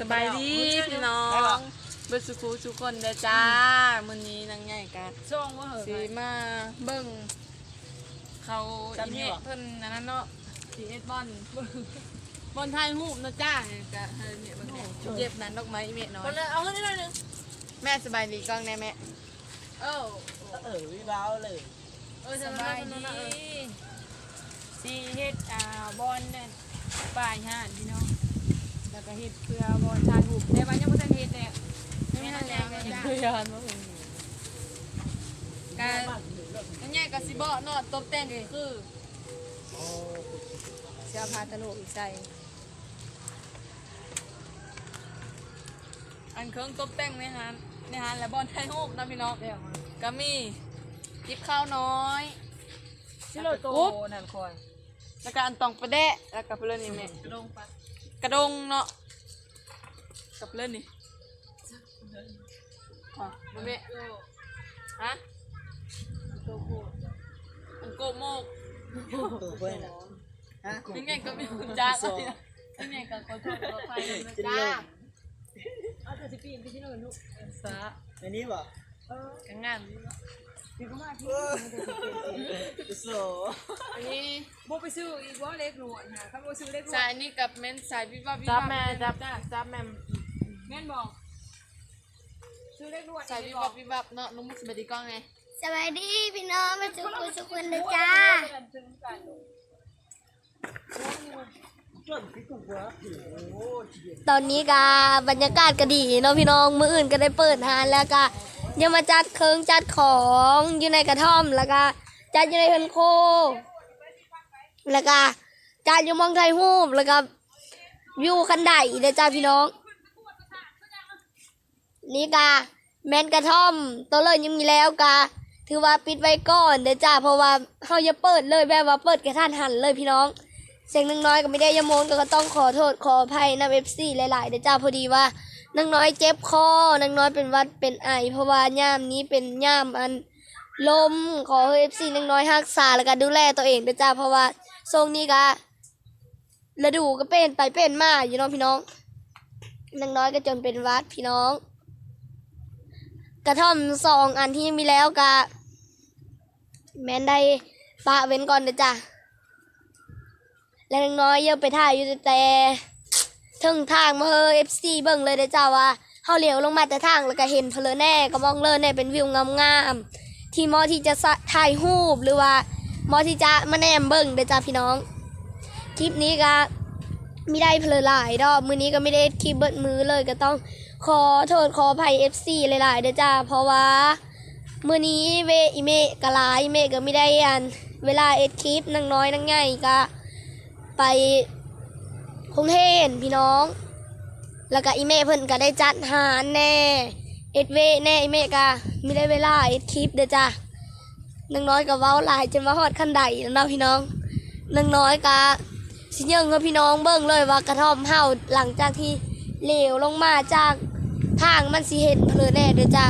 สบายดีพี่น้องเบิดสุขุทุกคนเด้อจ้ามื้อนี้นางใหญ่กันช่องว่าเหสิอะมาเบิ่งเขาอีเมะเพิ่นอันนั้นเนาะสีเอ็ดบอลบอลไทยฮูปเนาะจ้าเนี่ยก็ให้เนี่ยเบิ่งแหน่เจ็บนั้นดอกไม้อีเมะน้อคนยละเอาเงินนิดหน่อยหนึงแม่สบายดีกล้องแน่แม่เอ้าเออวิบ้าวเลยเออสสบาบายยดีดีสีเฮ็ดอ่าบอลเนี่ยป่ายห่านพี่น้อง แล้วก็เฮ็ดเพื่อบอลชายหุบแต่ว่ายังบ่ทันเฮ็ดเลยยังไม่ทันแล้วจ้าพยานว่าเพิ่นการนางใหญ่ก็สิบ่เนาะตบแต่งก็คือเสื้อผ้าตะโลกอีกใส่อันเครื่องตบแต่งในฮานในฮานและบอลไทยฮูกนะพี่น้องก็มีจิบข้าวน้อยสิโลโตนั่นคอยแล้วก็อันตองประแดะแล้วก็เพื่อนนี่แม่กระดงปะ กระดงเนาะกับเพื่อนนี่อ๋อมาแม่ฮะโตโกอันโกโมกตัวเพื่อนฮะยังไงก็มีคุณจ้ายังไงก็ขอโทษขออภัยนะจ้าเอาแต่สิปีนไปที่โน่นลูกสาอันนี้บ่เออ กังงามดีเนาะพี่ก็มาที่โซอันนี้บ่ไปซื้ออีกบ่เล็กหน่อยค่ะถ้าบ่ซื้อเล็กหน่สายนนี้กับเมนสายวิบวับวิบจัวับแม่จับจับแม่แม่นบอกซื้อเล็กหน่อยสายวิบวับวิบวับเนาะนุ่มสบายดีกล้องไงสวัสดีพี่น้องมาสุขุสุขุนนะจ้าตอนนี้กาบรรยากาศก็ดีเนาะพี่น้องมื้ออื่นก็ได้เปิดหานแล้วก็ ยังมาจัดเครื่องจัดของอยู่ในกระท่อมแล้วก็จัดอยู่ในเฮือนโค แล้วก็จัดอยู่มองไทยฮูบแล้วก็วิวคันไดเด้อจ้าพี่น้อง นี่กาแมนกระท่อม ตัวเลยยังมีแล้วกาถือว่าปิดไว้ก่อนเด้อจ้าเพราะว่าเขาจะเปิดเลยแบบว่าเปิดกระทันหันเลยพี่น้อง เสียงนังน้อยก็ไม่ได้ยะโมนก็ต้องขอโทษขออภัยนะเอฟซีหลายๆเดี๋ยวจ้าพอดีว่า นังน้อยเจ็บคอนังน้อยเป็นวัดเป็นไอเพราะว่าย่ามนี้เป็นย่ามอันลมขอให้เอฟซีนังน้อยรักษาแล้วก็ดูแลตัวเองเดี๋ยวจ้าเพราะว่าทรงนี้ก็ฤดูก็เป็นไปเป็นมาอยู่น้องพี่น้องนังน้อยก็จนเป็นวัดพี่น้อง กระท่อมสองอันที่มีแล้วก็แมนได้ปะเว้นก่อนเดี๋ยวจ้าแล้วน้อยเยอะไปถ่ายอยู่แต่ ถึงทางมาเฮอเอฟซีเบิ่งเลยเด้อจ้าว่าเฮาเลี้ยวลงมาแต่ทางแล้วก็เห็นเพลแน่ก็มองเลยแน่เป็นวิวงามๆที่มอที่จะถ่ายรูปหรือว่ามอที่จะมาแนมเบิ่งเด้อจ้าพี่น้อง คลิปนี้ก็ไม่ได้เพลอหลายดอกมือนี้ก็ไม่ได้คลิปเบิดมือเลยก็ต้องขอโทษขออภัย FC หลายๆเด้อจ้าเพราะว่ามือนี้เวอีเมะกะลายอีเมะก็ไม่ได้อัน เวลาเอ็ดคลิปนางน้อยนางใหญ่ก็ไป คงเฮนพี่น้อง แล้วก็อีเมเพิ่นก็ได้จัดหารแน่เอ็ดเวแน่อีเมก็ไม่ได้เวลาเอ็ดคลิปเด้อจ้ะนางน้อยก็เว้าหลายจนว่าฮอดขั้นใดแล้วนะพี่น้องนางน้อยก็สิเยิงกับพี่น้องเบิ่งเลยว่ากระท่อมเฮาหลังจากที่เหลวลงมาจากทางมันสิเห็นเพลอแน่เด้อจ้ะ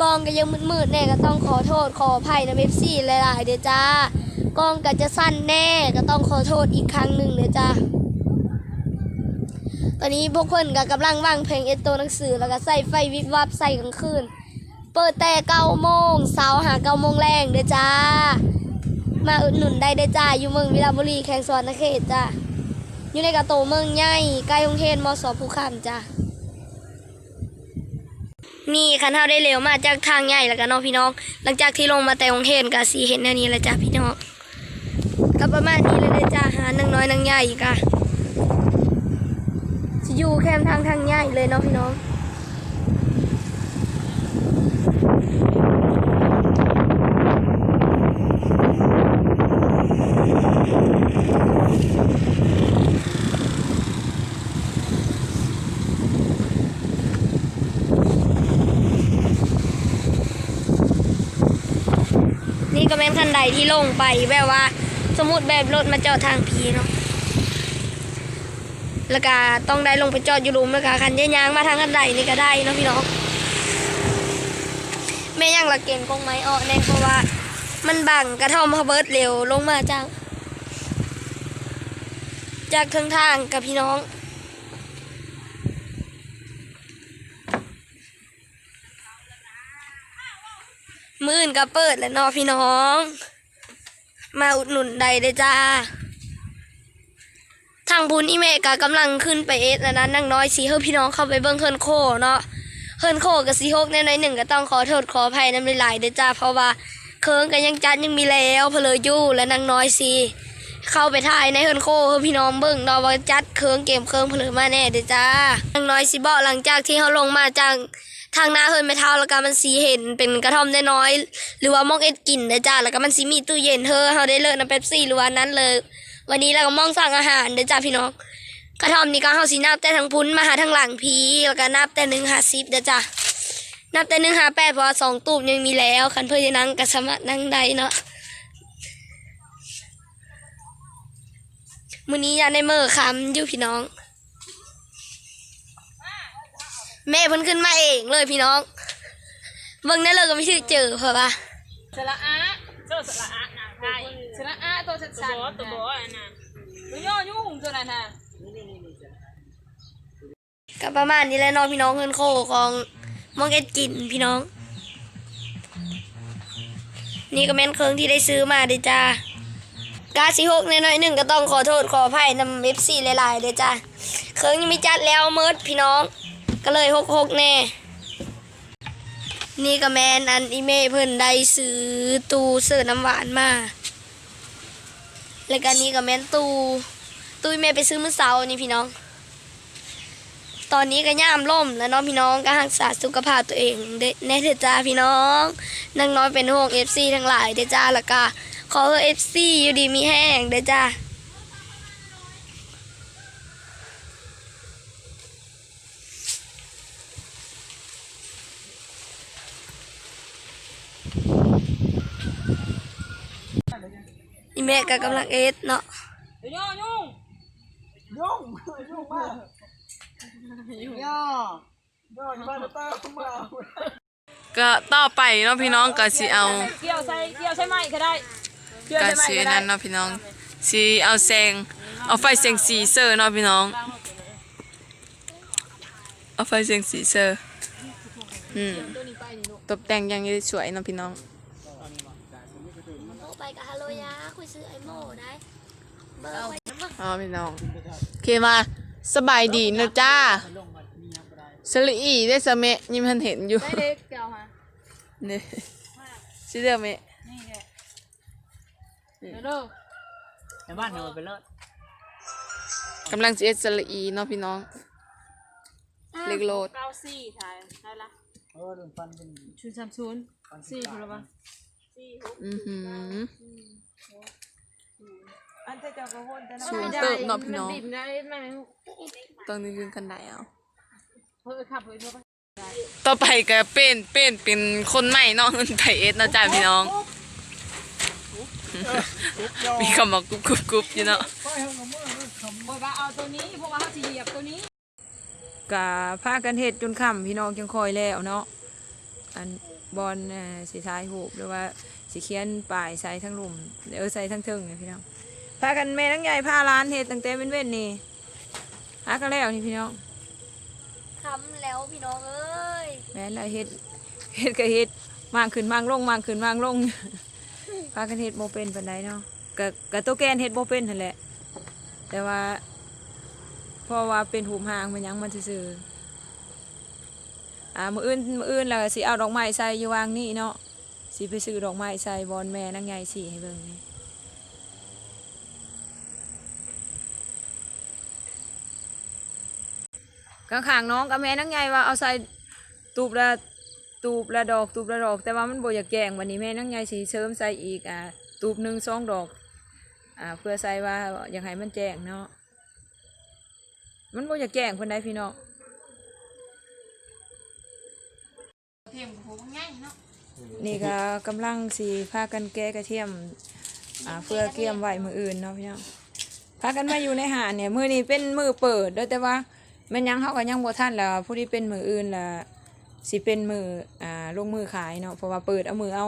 กองก็ยังมืดๆแน่ก็ต้องขอโทษขออภัยนะเว็บซี่หลายๆเด้อจ้า กล้องก็จะสั้นแน่ก็ต้องขอโทษอีกครั้งหนึ่งเลยจ้าตอนนี้พวกเพื่อนก็กำลังวางเพลงเอดโตวหนังสือแล้วก็ใส่ไฟวิบวับใส่กลางคืนเปิดแต่เก้าโมงเสาหาเก้าโมงแรงเด้อจ้า มาอุดหนุนได้เด้อจ้า อยู่เมืองวิลาบุรีแข่งสวนนเขตจ้า อยู่ในกระโตเมืองใหญ่ใกล้โรงเรียนมสภูคำจ้า นี่คันเท่าได้เร็วมาจากทางใหญ่แล้วกันเนาะพี่น้อง หลังจากที่ลงมาแต่โรงเรียนก็สีเห็นแนวนี้แหละจ้าพี่น้อง ก็ประมาณนี้เลยจ้าหานังน้อยนังใหญ่กะจะอยู่แคมทางทางใหญ่เลยเนาะพี่น้องนี่ก็แม่นคันใดที่ลงไปแบบว่า มมติแบบรถมาจอดทางพีเนาะแล้วก็ต้องได้ลงไปจอดอยู่ลุมแล้วก็คันยางมาทางกันใดนี่ก็ได้เนาะพี่น้องแม่ยัางละเกณฑ์กงไม้ออกแน่เพราะว่า มันบังกระท่อมเบิร์ดเร็วลงมาจาก จากเครื่องทางกับพี่น้องมื่นก็เปิดแล้วเนาะพี่น้อง มาอุดหนุนได้เด้จ้า ทางบุญอีเมกะกำลังขึ้นไปเอสนะนั้นนางน้อยสีเฮาพี่น้องเข้าไปเบิ่งเฮิรนโคเนาะเฮิรนโคกับสีฮกในในหนึ่งก็ต้องขอโทษขออภัยน้ำหลายเด้จ้า เพราะว่าเคิร์งกันยังจัดยังมีแล้วเพลยู่และนางน้อยสีเข้าไปถ่ายในเฮิรนโคเฮาพี่น้องเบิ่งเนาะว่าจัดเคิร์งเกมเคิร์งเพลอมาแน่เด้จ้านางน้อยสิบอกหลังจากที่เฮาลงมาจาก ทางหน้าเฮินไม่เท่าแล้วก็มันสีเห็นเป็นกระท่อมน้อย หรือว่ามองเอ็ดกินเด้จ้าแล้วก็มันสิมีตู้เย็นเธอเฮาได้เลิกน้ำเป๊ปซี่หรือว่านั้นเลย วันนี้เราก็มองสั่งอาหารเด้จ้าพี่น้อง กระท่อมนี่ก็เฮาสินับแต่ทางพุ้นมาหาทางหลังพีแล้วก็นับแต่หนึ่งหาสิบเด้จ้ะนับแต่หนึ่งหาแปดเพราะสองตูบยังมีแล้วคันเพื่อจะนั่งก็สมารถนั่งได้เนาะมื้อนี้ยาในเมื่อคำอยู่พี่น้อง แม่เพิ่นขึ้นมาเองเลยพี่น้องเบิ่งได้เลยก็ไม่ถือเจอเพราะว่าสระอาเจ้าสระอาหนาไทยชนะอาตัวชัดตัวบอตัวบออันน่ะตัวย่อยุ่งตัวนั้นน่ะก็ประมาณนี้แหละเน้องพี่น้องเงินโคของมองเอ็ดกินพี่น้อง นี่ก็แม่นเครื่องที่ได้ซื้อมาเด้อจ้ากาสิหกน้อยๆหนึ่งก็ต้องขอโทษขออภัยนำเอฟซีหลายๆเด้อจ้าเครื่องยังไม่จัดแล้วเมิดพี่น้อง ก็เลยหกหกแน่ นี่ก็แมนอันอีเมเพิ่นได้ซื้อตู้เสื้อน้ำหวานมา แล้วก็นี่ก็แมนตู้ตู้อีเมไปซื้อมื้อเสาร์นี่พี่น้อง ตอนนี้ก็ย่ามล่มแล้วน้องพี่น้องก็รักษาสุขภาพตัวเองเด้แน่เถอจ้าพี่น้องนางน้อยเป็นห่วงเอฟซีทั้งหลายเด้อจ้าแล้วก็ขอให้เอฟซีอยู่ดีมีแห้งเด้อจ้า อีแม่ก็กำลังเอสเนาะย่อยุ่งยุ่งยุ่งมากย่อย่อที่บ้านเตอร์มาก็ต่อไปเนาะพี่น้องก็สิเอาเกี่ยวใส่เกี่ยวใส่ไม้ก็ได้ก็สินั่นเนาะพี่น้องสิเอาแสงเอาไฟแสงสีเซอร์เนาะพี่น้องเอาไฟแสงสีเซอร์อืมตกแต่งยังสวยเนาะพี่น้อง กับฮัลโหลยาคุยซื้อไอโม่ได้เบอร์ไว้นะอ๋อพี่น้องโอเคมาสบายดีนะจ้าสลีอีได้สะเมะยิ้มันเห็นอยู่ได้เล็กเกี่ยวฮะนี่ชื่อเดิมเมะนี่แหละเดี๋ยวเด้อในบ้านเธอไปเลิศกำลังจะเอ็ดสลีอีเนาะพี่น้อง เล็กโลดเก้าสี่ถ่ได้ละเออโดนฟันเป็นชุนสามศูนสี่ถูกแล้วปะ สี่หกอือหือ อันเธอจะกระโหนแต่สูงเติบเนาะพี่น้อง มับีบได้ไหมไม่รู้ต้องนึกยืนกันได้เอา เฮ้ยขับเฮ้ยเธอปะต่อไปก็เป็นเป็นเป็นคนใหม่เนาะไปเอ็ดเนาะจ้าพี่น้อง มีคำว่ากรุบกรุบกรุบอยู่เนาะโอ้ยว่าเอาตัวนี้เพราะว่าเขาจะเหยียบตัวนี้ กะพากันเห็ดจนค่ำพี่น้องจังคอยแล้วเนาะอัน บอลเอ่อสีทายหูบหรือว่าสีเขียนป่ายใส่ทั้งหลุมเออใส่ทั้งเทิงเนี่ยพี่น้องพากันแม่ทั้งใหญ่พาร้านเห็ดตั้งแต่เป็นเว้นนี่หากันแล้วนี่พี่น้องทำแล้วพี่น้องเอ้ยแม่นแล้วเห็ดเห็ดก็เห็ดมากขึ้นมากลงมากขึ้นมากลงพากันเห็ดโมเป็นปันไดเนาะกะกะตัวแกนเห็ดโมเป็นนั่นแหละ แต่ว่าเพราะว่าเป็นหูมหางมันหยังมันซื่อๆ อ่ามืออื่นมืออื่นแล้วสิเอาดอกไม้ใส่อยู่วางนี่เนาะสิไปซื้อดอกไม้ใส่บอลแม่นางใหญ่สิให้เบิ่งนี่ข้างๆน้องกับแม่นางใหญ่ว่าเอาใส่ตูบละตูบละดอกตูบละดอก แต่ว่ามันโบอยากแกงวันนี้แม่นางใหญ่สิเสริมใส่อีกอ่าตูบหนึ่งสองดอกอ่าเพื่อใส่ว่าอยากให้มันแจ้งเนาะมันโบอยากแจ้งคนใดพี่น้อง เทียมกับผมง่ายเนาะนี่ก็กำลังสีพากันแก้กระเทียมอ่าเพื่อเกี่ยมไว้มืออื่นเนาะพี่น้องพากันมาอยู่ในหาดเนี่ยมือนี้เป็นมือเปิดเด้อแต่ว่าแมันยังเขาก็ยังบ่ทันแล้วผู้ที่เป็นมืออื่นล่ะสิเป็นมืออ่าลงมือขายเนาะเพราะว่าเปิดเอามือเอา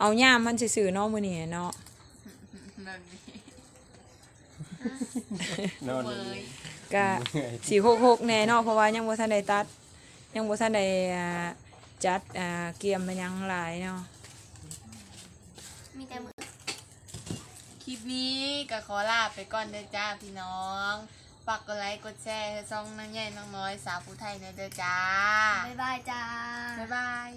เอาย่ามมันซื่อๆเนาะมื้อนี้เนาะแบบนี้นอนเว้ยก็สีหกหกแน่เนาะเพราะว่ายังบ่ทันได้ตัด ยังบ่ทันได้อ่า จัดอ่าเกียมมันยังหลายเนาะ มีแต่มือคลิปนี้ก็ขอลาไปก่อนเด้อจ้าพี่น้องฝากกดไลค์กดแชร์ให้ช่องน้ำใหญ่น้องน้อยสาวผู้ไทยในอยเด้อจ้า บ๊ายบายจ้า บ๊ายบาย